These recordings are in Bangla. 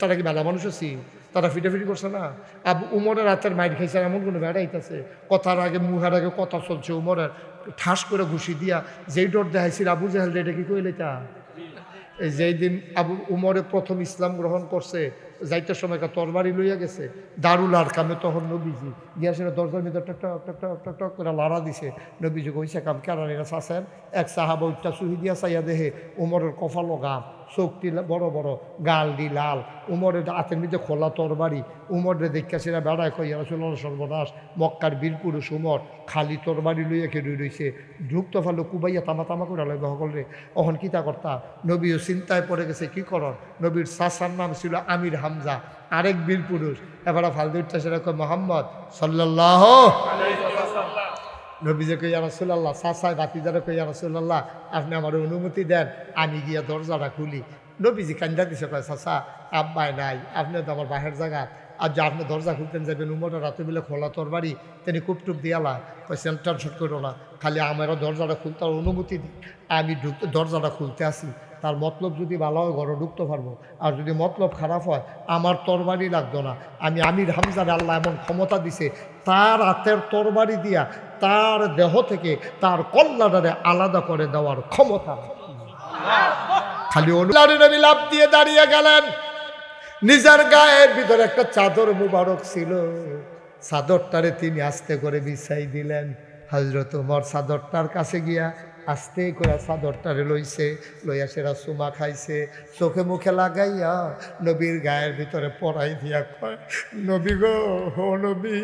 তারা কি বেলা মানুষ আছি? তারা ফিটাফিটি করছে না। আবু উমরের রাতের মাইর খাইছে, এমন কোনো বেড়া আইতাছে। কথার আগে, মুহার আগে কথা চলছে উমরের। ঠাস করে ঘুষি দিয়া, যেই ডর দেখাইছিল, আবু জাহেল, এটা কি কইলে তা যেই দিন আবু উমরে প্রথম ইসলাম গ্রহণ করছে, যাইতে সময় তরবারি লইয়া গেছে। দারুল আর কামে তখন নবীজি, গিয়া সেটা দরজার ভিতর টক টক টক টক টক করে লাড়া দিছে। নবীজি কইছে, কাম কেরানিরা চাষেন এক সাহাবা উচ্চা সুহি দিয়া চাইয়া দেহে উমরের কফালো গাম চোখটি বড় বড় গাল দি লাল। উমরের হাতের মধ্যে খোলা তরবারি। উমরে দেখা সেরা বেড়ায় কইয়া রসুল্লাহ সর্বনাশ, মক্কার বীর পুরুষ উমর, খালি তরবারি লইয়া খেয়ে রইছে। ঢুকতে ফালো কুবাইয়া তামা তামা করে লাগবে সকলে অহন কিতা কর্তা? নবীও চিন্তায় পড়ে গেছে, কি করন? নবীর চাচার নাম ছিল আমির হামজা, আরেক বীর পুরুষ এবার ফালদু উঠতে সেটা কয়, মোহাম্মদ সাল্লাহ নবীজে কইয়া রসুল্লাহ চাচাই বাতিদারে কইয়া রসুল্লাহ আপনি আমার অনুমতি দেন, আমি গিয়া দরজাটা খুলি। নবীজি কান্দা দিছে, কয়, চাচা আব্বাই নাই, আপনি তো আমার বাহের জায়গা। আর যে আপনি দরজা খুলতেন যাবেন উমরে রাতে মিলে খোলা তোর বাড়ি, তিনি কুপটুপ দিয়ালা সেন্টার শট করো না, খালি আমারও দরজাটা খুলতে অনুমতি দিই আমি দরজাটা খুলতে আসি। তার মতলব যদি ভালো হয়, ঘরে ঢুকতে পারব। আর যদি মতলব খারাপ হয়, আমার তরবারি লাগতো না। আমি আমির হামজার আল্লাহ এমন ক্ষমতা দিছে, তার হাতের তরবারি দিয়া তার দেহ থেকে তার কল্যাণারে আলাদা করে দেওয়ার ক্ষমতা। খালি অনুলারে লাভ দিয়ে দাঁড়িয়ে গেলেন। নিজের গায়ের ভিতরে একটা চাদর মুবারক ছিল। চাদরটারে তিনি আস্তে করে বিছাই দিলেন। হজরত উমর চাদরটার কাছে গিয়া আস্তে করে চাদরটারে লইছে, লইয়া সেরা চুমা খাইছে। চোখে মুখে লাগাইয়া নবীর গায়ের ভিতরে পড়াই দিয়া কয়, নবী গো, ও নবী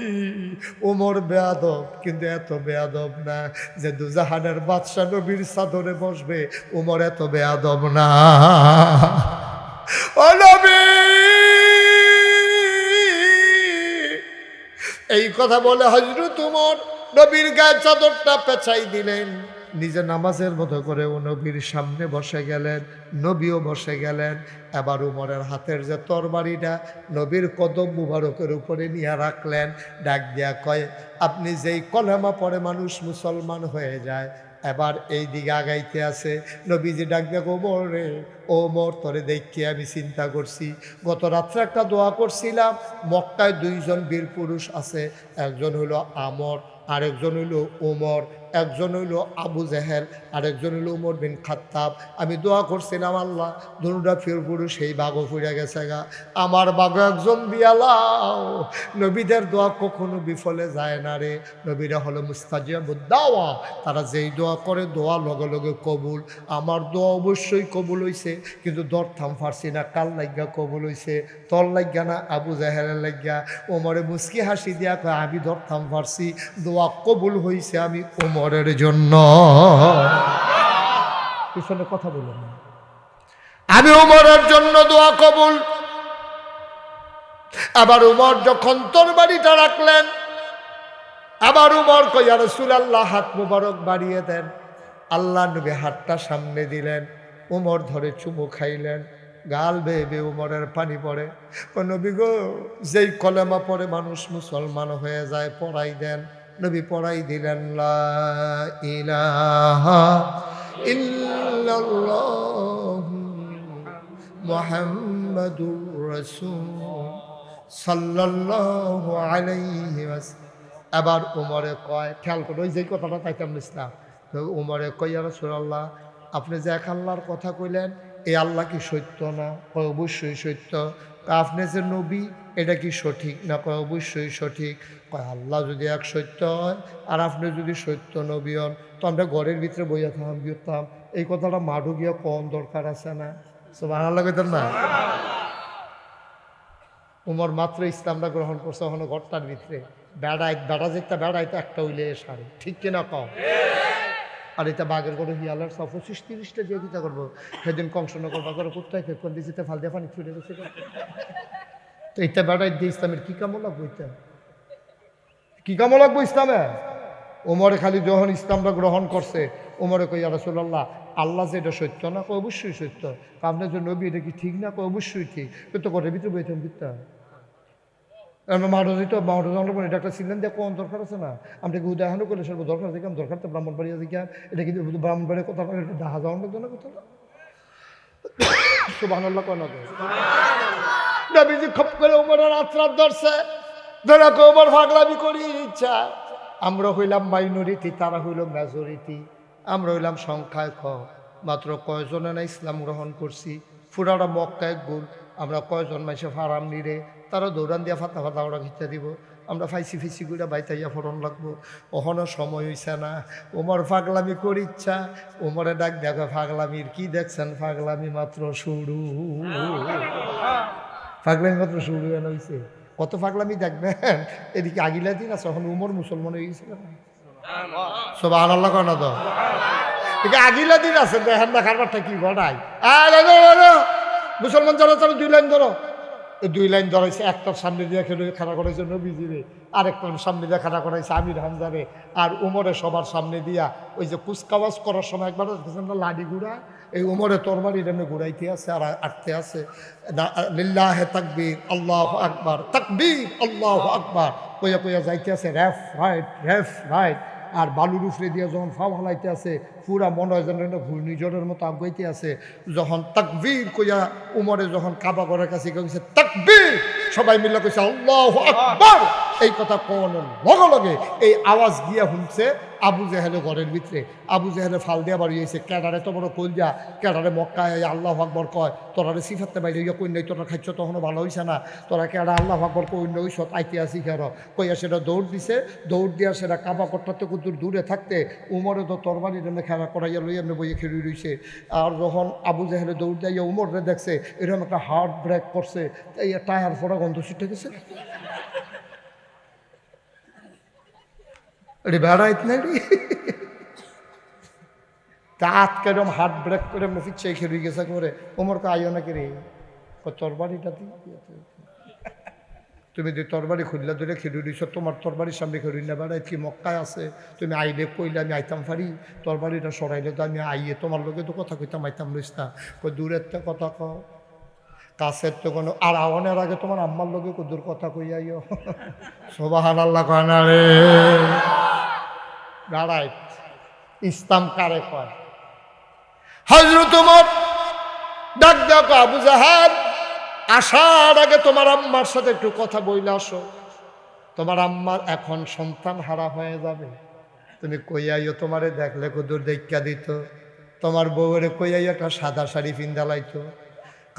ওমর বেয়াদব, কিন্তু এত বেয়াদব না যে দুজাহানের বাদশাহ নবীর চাদরে বসবে ওমর এত বেয়াদব না। ও নবী! এই কথা বলে হজরত উমর নবীর গায়ে চাদরটা পেঁচাই দিলেন। নিজে নামাজের মতো করে ও নবীর সামনে বসে গেলেন, নবীও বসে গেলেন। এবার উমরের হাতের যে তরবারিটা নবীর কদম মুবারকের উপরে নিয়ে রাখলেন, ডাক দিয়া কয়, আপনি যেই কলেমা পরে মানুষ মুসলমান হয়ে যায়, এবার এই দিকে আগাইতে আছে। নবীজি ডাক দেখো রে ও মর, তরে দেখি আমি চিন্তা করছি। গত রাত্রে একটা দোয়া করছিলাম, মক্কায় দুইজন বীর পুরুষ আছে, একজন হলো আমর, আরেকজন হইল ওমর একজন হইল আবু জেহেল, আরেকজন হইল উমর বিন খাত্তাব। আমি দোয়া করছিলাম, আল্লাহ, দুটা ফির পুরুষ সেই বাঘও ফুরে গেছে গা। আমার বাঘ একজন দিয়ালাও নবীদের দোয়া কখনো বিফলে যায় না রে। নবীরা হলো মুস্তাজিয়াবুদ্দাওয়া তারা যেই দোয়া করে, দোয়া লগে লগে কবুল। আমার দোয়া অবশ্যই কবুল হইছে। কিন্তু দর থাম ফারছি না, কাল লাগিয়া কবুল হইছে তর লাগিয়া না, আবু জাহেলের লাগিয়া ওমরে মুস্কি হাসি দিয়া কয়, আমি দর থাম ফারছি দোয়া কবুল হইছে আমি ওমরের জন্য। পিছনে কথা বলুন। আমি উমরের জন্য দোয়া কবুল। আবার উমর যখন তোর বাড়িটা রাখলেন, আবার উমর কইয়া রসুল আল্লাহ হাত মুবারক বাড়িয়ে দেন। আল্লাহ নবী হাতটা সামনে দিলেন। উমর ধরে চুমু খাইলেন। গাল বেয়ে বেয়ে উমরের পানি পড়ে। নবী গো, যেই কলেমা পড়ে মানুষ মুসলমান হয়ে যায়, পড়াই দেন। নবী পড়াই দিলেন এবার উমরে কয়, খেয়াল করে, ওই যে কথাটা তাইতাম ইসলাম। উমরে কইয়া রসুল্লাহ আপনি যে এক আল্লাহর কথা কইলেন এই আল্লাহ কি সত্য না? কয় অবশ্যই সত্য। আপনি যে নবী, এটা কি সঠিক না কয় অবশ্যই সঠিক? কয় আল্লাহ যদি এক সত্য হয়, আর আপনি যদি সত্য নবী হন, তো আমরা ঘরের ভিতরে বইয়া থাম বিয়তাম এই কথাটা মাঠু গিয়া কম দরকার আছে না? সব আল্লাহ না? উমর মাত্র ইসলামটা গ্রহণ করছে ওখানে ঘরটার ভিতরে। বেড়াই বেড়া যেটা বেড়াইতে একটা উইলে সারে। ঠিক কিনা কম আর এটা বাঘের করে হিয়ালার সব পঁচিশ তিরিশটা দিয়ে দিতে করব? সেদিন কংস কংসনগর বাঘের কোথায় ফেকুন দিয়েছে ফাল দিয়ে পানি ছুটে গেছে তো এটা বেড়াই দিয়ে ইসলামের কি কামো লাগবো এটা? কি কামো লাগবো ইসলামে? ওমরে খালি যখন ইসলামটা গ্রহণ করছে, ওমরে কই রাসুল্লাহ আল্লাহ যে এটা সত্য না? কই অবশ্যই সত্য। আপনার যে নবী, এটা কি ঠিক না? কই অবশ্যই ঠিক। তো ঘরের ভিতরে বইতাম দিতা মাঠে জন্ম করে এটা একটা সিলেন কোন দরকার আছে না? আমরা উদাহরণ করে সর্ব দরকার দরকার তো ব্রাহ্মণ দেখাম এটা কিন্তু ব্রাহ্মণ কথা এটা যাওয়ার মতো না করে ইচ্ছা আমরা হইলাম মাইনরিটি, তারা হইল মেজরিটি। আমরা হইলাম সংখ্যায় ক। মাত্র কয়জনে না ইসলাম গ্রহণ করছি? ফুরাটা মক্কায় গুল আমরা কয়জন মাইসে ফারাম নিরে? তারা দৌড়ান দিয়া ফাতা ফাতা ওরা ঘিচা দিব। আমরা ফাইসি ফিসি করে বাইতাইয়া ফোরন লাগবো। ওখানো সময় হইছে না। ওমর ফাগলামি করি ইচ্ছা ওমরে ডাক দেখো, ফাগলামির কি দেখছেন? ফাগলামি মাত্র শুরু। ফাগলামি মাত্র শুরু কেন হইছে? কত ফাগলামি দেখবেন? এদিকে আগিলা দিন আছে, এখন উমর মুসলমান হয়ে গেছে সব আনাল্লা কেন তো? এদিকে আগিলা দিন আছে, দেখেন না কারবারটা কি ঘটায়। মুসলমান যারা তারা দুই লাইন ধরো। দুই লাইন ধরাইছে একটার সামনে দিয়ে খেলে খাড়া করাইছে নবীজিরে আরেকটার সামনে দিয়ে খাড়া করাইছে আমির হামজারে আর উমরে সবার সামনে দিয়া ওই যে কুচকাওয়াজ করার সময় একবার না, লাডি ঘুরা? এই উমরে তরবারি এমনি ঘুরাইতে আছে আর আটতে আছে। লিল্লাহে তাকবীর, আল্লাহ আকবার, তাকবীর, আল্লাহ আকবার। কইয়া কইয়া যাইতে আছে র্যাফ রাইট র্যাফ রাইট। আর বালুর উফরে দিয়ে যখন ফাও হালাইতে আছে, পুরা মনে হয় যেন ঘূর্ণিঝড়ের মতো আগাইতে আছে। যখন তাকবীর কইয়া উমরে যখন কাবা ঘরের কাছে কইছে, তাকবীর! সবাই মিলে কইছে, আল্লাহ আকবার! এই কথা কোন লগে লগে? এই আওয়াজ গিয়া শুনছে আবু জেহেলে ঘরের ভিতরে। আবু জেহেলে ফাল দিয়া বাড়ি হয়েছে ক্যাডারে তো বড় যা? ক্যাডারে মক্কায় আল্লাহ আকবর কয়। তোরারে সিফাতে বাইরে ইয়া কই নাই, তোরা খাইছ তখনও ভালো হইছে না। তোরা ক্যাডা আল্লাহ আকবর কই নই সত আইতে আসি খের কইয়া সেটা দৌড় দিছে, দৌড় দিয়া সেটা কাবা করতে কুতুর দূরে থাকতে উমরে তো তরবারি এমনি খেলা করাইয়া লই এমনি বইয়ে খেলি রইছে। আর যখন আবু জেহেলে দৌড় দিয়া উমরে দেখছে, এরকম একটা হার্ট ব্রেক করছে এই টায়ার ফোড়া গন্ধ ছুটে গেছে এটি বেড়াইত না রে দাঁত কেরম, হাত ব্রেক করে মুফিচ্ছে খেলুই গেছে করে ওমর কা আইও নাকি রে? তরবারিটা তুমি যে তরবারি খুললা ধরে খেলু দিছ, তোমার তরবারির সামনে খেলুই না বেড়াই কি মক্কায় আছে? তুমি আইলে কইলে আমি আইতাম পারি তরবারিটা সরাইলে তো আমি আইয়ে, তোমার লোকে তো কথা কইতাম, আইতাম লইস না। কই দূরের তো কথা কও। কাছের তো কোনো, আর আওয়ানের আগে তোমার আম্মার লোকে কদুর কথা কই আইও। সোবাহান আল্লাহ কানা রে। ইসলাম কারে কয়? হজরত ডাক দেখো আবু জাহাদ আসার আগে তোমার আম্মার সাথে একটু কথা বইলে আসো। তোমার আম্মার এখন সন্তান হারা হয়ে যাবে। তুমি কইয়াইও তোমারে দেখলে কদুর দেখা দিত? তোমার বউরে কইয়াইও একটা সাদা শাড়ি পিন্দালাইতো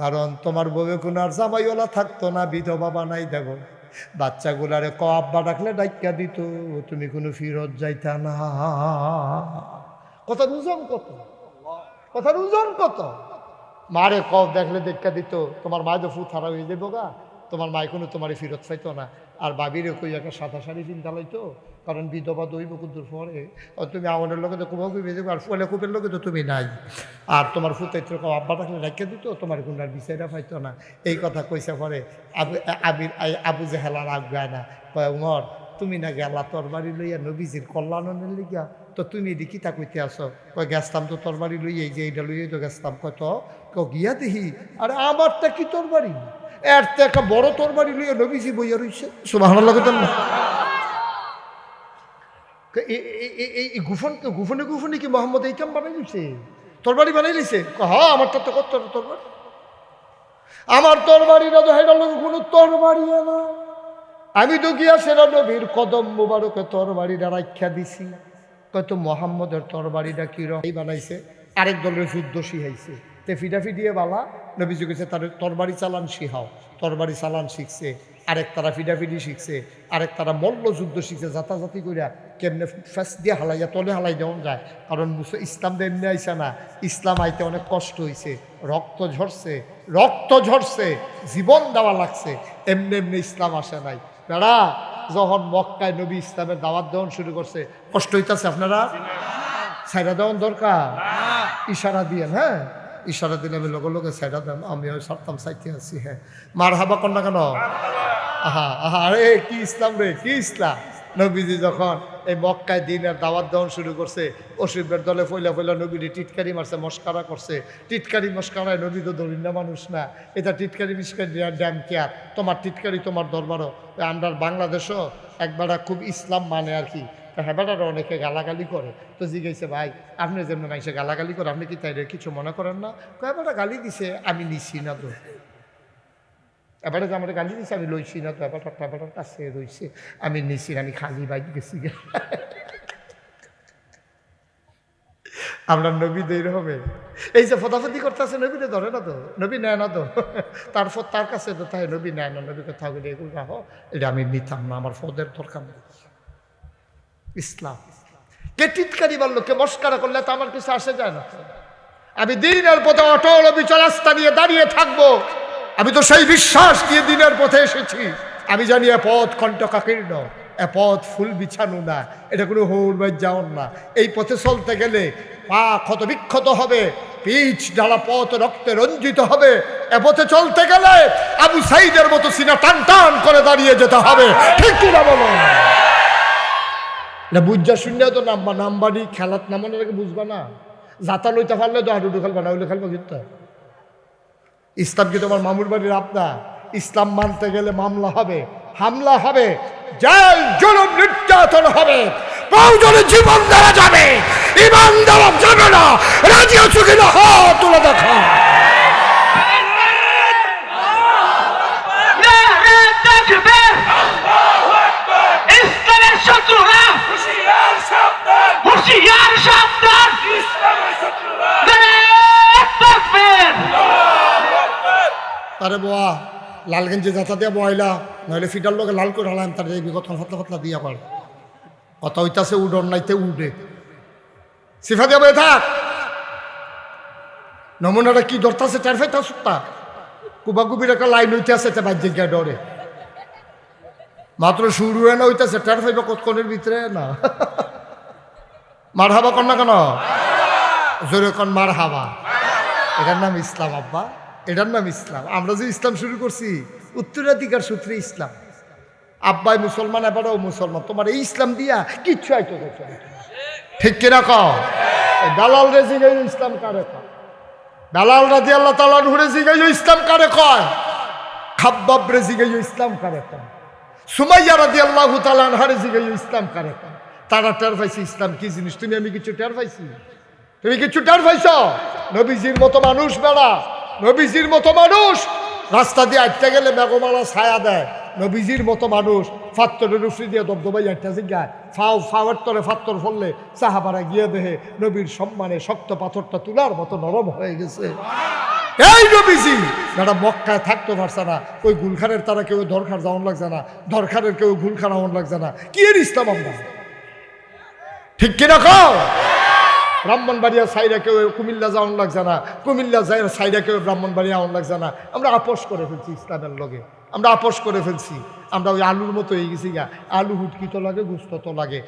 কারণ তোমার বউয়ে কোনো আর জামাইওয়ালা থাকতো না, বিধবা বানাই দেখো বাচ্চাগুলারে ক আব্বা ডাকলে ডাইকা দিত, তুমি কোনো ফিরত যাইতা না। কথার ওজন কত? কথার ওজন কত? মারে ক দেখলে দেখা দিত, তোমার মায় তো ফু থারা হয়ে যাব গা, তোমার মায় কোনো তোমার ফিরত চাইতো না। আর বাবিরে কই একটা সাদা শাড়ি চিন্তা লাইতো কারণ বিধবা দইব কুদ্দুর পরে তুমি আমাদের লোকে তো কুবাও কুবি দেবো আর ফুলে কুপের লোকে তো তুমি নাই। আর তোমার ফুতাইত্র আব্বা ডাকলে রেখে দিত, তোমার গুন্ডার বিচাইরা পাইতো না। এই কথা কইসা পরে আবু আবির আবু জেহেলার আগায় না, কয়, উমর, তুমি না গেলা তোর বাড়ি লইয়া নবীজির কল্যাণনের লিগা? তো তুমি এদি কিতা কইতে আসো? কয়, গেছতাম তো তোর বাড়ি লইয়া এই যে এইটা লইয়াই তো গেছতাম। কয়, তো? কও, গিয়া দেখি আরে, আমারটা কি তোর বাড়ি এর তো একটা বড় তোর বাড়ি লইয়া নবীজি বইয়া রইছে। সুবাহ লাগে না। এই- এই- এই- এই- এই গুফন, গুফনে গুফনে কি মোহাম্মদ এইকাম বানাই তরবারি বানাই দিছে? হ্যাঁ আমার তো কত তরবারি। আমার তরবারি তো তরবারি না। আমি তো গিয়া নবীর কদম মুবারকে তরবারিটা রাখ্যা দিছি। কত মোহাম্মদের তরবারিটা কি রকম? বানাইছে, আরেক দলের যুদ্ধ শিহাইছে তে ফিডাফি দিয়ে বালা, নবীজি কইছে, তার তরবারি চালান শিহাও তরবারি চালান শিখছে, আরেক তারা ফিডাফিডি শিখছে, আরেক তারা মল্ল যুদ্ধ শিখছে জাতাজাতি কইরা কেমনে ফেস দিয়ে হালাইয়া তলে হালাই দেওয়া যায়। কারণ মুসে ইসলাম এমনি আইসা না, ইসলাম আইতে অনেক কষ্ট হয়েছে রক্ত ঝরছে রক্ত ঝরছে, জীবন দেওয়া লাগছে, এমনি এমনি ইসলাম আসে নাই। বেড়া, যখন মক্কায় নবী ইসলামের দাওয়াত দেওয়ান শুরু করছে, কষ্ট হইতাছে আপনারা? সাইডা দেওয়ান দরকার? ইশারা দিয়ে হ্যাঁ? ইশারা দিলে আমি লগে লগে সাইডা দেন, আমি সারতাম, সাইতে আছি হ্যাঁ। মার হাবা কন্যা কেন? আহা আহা, আরে, কি ইসলাম রে, কি ইসলাম? নবীজি যখন এই মক্কায় দিনের দাওয়াত দেওয়ান শুরু করছে অসুবের দলে ফইলা ফইলা নবীজি টিটকারি মারছে, মস্কারা করছে। টিটকারি, মস্কারায় নবী তো ধরি না, মানুষ না। এটা টিটকারি, মিসকারি ড্যাম কেয়ার। তোমার টিটকারি, তোমার দরবারও। আন্ডার বাংলাদেশও একবার খুব ইসলাম মানে আর কি। হেবাটারও অনেকে গালাগালি করে। তো জিজ্ঞাসা, ভাই, আপনি যেমন মাইসে গালাগালি করে আপনি কি তাই কিছু মনে করেন না? কয়েকবার গালি দিছে, আমি নিছি না তো। এবারে যে আমার গালি দিছে আমি লইছি না তো এবার এবার কাছে রইছে আমি নিছি আমি খালি বাইক গেছি। গে। আপনার নবী দেরি হবে। এই যে ফতাফতি করতেছে, নবীরে ধরে না তো? নবী নেয় না তো? তারপর তার কাছে তো তাই, নবী নেয় না নবী কথা বলে এগুলো রাখো। এটা আমি নিতাম না, আমার ফদের দরকার নেই। ইসলাম। কে টিটকারি কে মস্কারা করলে তো আমার কিছু আসে যায় না। আমি দিনের পথে অটল অবিচল রাস্তা নিয়ে দাঁড়িয়ে থাকব। আমি তো সেই বিশ্বাস দিয়ে দিনের পথে এসেছি। আমি জানি এ পথ কণ্ঠকাকীর্ণ এ পথ ফুল বিছানো না, এটা কোনো হৌরবাই যাওন না। এই পথে চলতে গেলে পা ক্ষত বিক্ষত হবে পিচ ডালা পথ রক্তে রঞ্জিত হবে। এ পথে চলতে গেলে আবু সাইদের মতো সিনা টান টান করে দাঁড়িয়ে যেতে হবে। ঠিক বলো? না, বুঝা শূন্য তো নাম্বা নাম্বারই খেলাত নামানোর বুঝবা না। যাতা লইতে পারলে তো হাডুডু খেলবা, না হইলে খেলবা কিন্তু ইসলাম কি তোমার মামুর বাড়ির আপনা? ইসলাম মানতে গেলে মামলা হবে, হামলা হবে, জেল, জুলুম, নির্যাতন হবে জীবন দেওয়া যাবে, ইমান দেওয়া যাবে না হাত তুলে দেখা আরে বোয়া লালগঞ্জে যাতা দিয়া বয়লা নইলে ফিটার লোকে লাল করে হালাম তার এই বিগত ফাতলা ফাতলা দিয়া পারে কথা হইতাছে উডন নাইতে উডে। সিফা দিয়া বয়ে থাক। নমুনাটা কি ধরতাছে, টের ফাইতা সুত্তা? কুবাকুবির একটা লাইন হইতে আছে তে বাজ্যে গিয়া ডরে। মাত্র শুরু হয়ে না হইতাছে, টের ফাইবা কতক্ষণের ভিতরে? না। মার হাবা কন না কেন? জোরে কন মার হাবা এটার নাম ইসলাম, আব্বা। এটার নাম ইসলাম। আমরা যে ইসলাম শুরু করছি, উত্তরাধিকার সূত্রে ইসলাম। আব্বাই মুসলমান এবারও মুসলমান। তোমার এই ইসলাম দিয়া কিচ্ছু আইতো ঠিক কিনা দালাল রে জিগাই ইসলাম কারে কয়? দালাল রাজি আল্লাহ তালা নুরে জিগাই ইসলাম কারে কয়? খাব্বাব রে ইসলাম কারে কয়? সুমাইয়া রাজি আল্লাহ তালানহারে জিগাই ইসলাম কারে কয়? তারা টের পাইছে ইসলাম কি জিনিস? তুমি আমি কিছু টের পাইছি? তুমি কিছু টের পাইছ? নবীজির মতো মানুষ বেড়া। নবীজির মতো মানুষ। রাস্তা দিয়ে আটতে গেলে মেঘমালা ছায়া দেয়। নবীজির মতো মানুষ। ফাত্তরের উফরি দিয়ে দবদবাই আটটা জিজ্ঞায় ফাও, ফাওয়ার তরে ফাত্তর ফললে সাহাবারা গিয়ে দেহে নবীর সম্মানে শক্ত পাথরটা তুলার মতো নরম হয়ে গেছে। এই নবীজি! যারা মক্কায় থাকতে পারছে না, ওই গুলখানের তারা কেউ দরকার যাওয়ান লাগছে না দরকারের কেউ গুলখান হওয়ান লাগছে না। কি এর ইসলাম আমরা? ঠিক কিনা কও? ব্রাহ্মণবাড়িয়া সাইডা কেউ কুমিল্লা যাওয়ান লাগছে না, কুমিল্লা সাইডা কেউ ব্রাহ্মণবাড়িয়া আওয়ান লাগছে না। আমরা আপোষ করে ফেলছি ইসলামের লগে। আমরা আপোষ করে ফেলছি। আমরা ওই আলুর মতো হয়ে গেছি গা। আলু হুটকি তো লাগে, গুস্ত তো লাগে।